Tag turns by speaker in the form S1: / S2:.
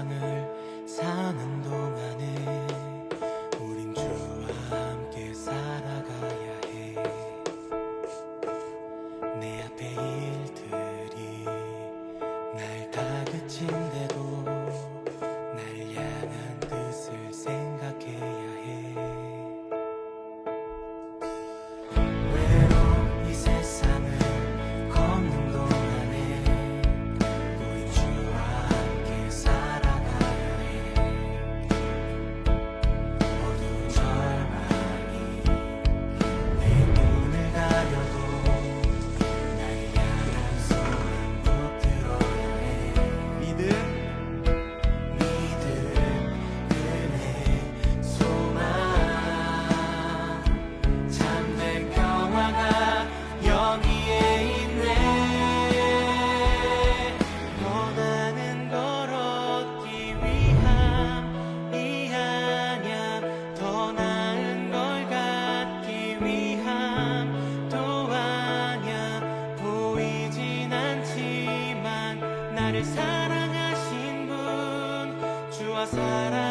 S1: 세상을 사는 동안에 우린 주와 함께 살아가야 해 내 앞에 나를 사랑하신 분 주와 사랑.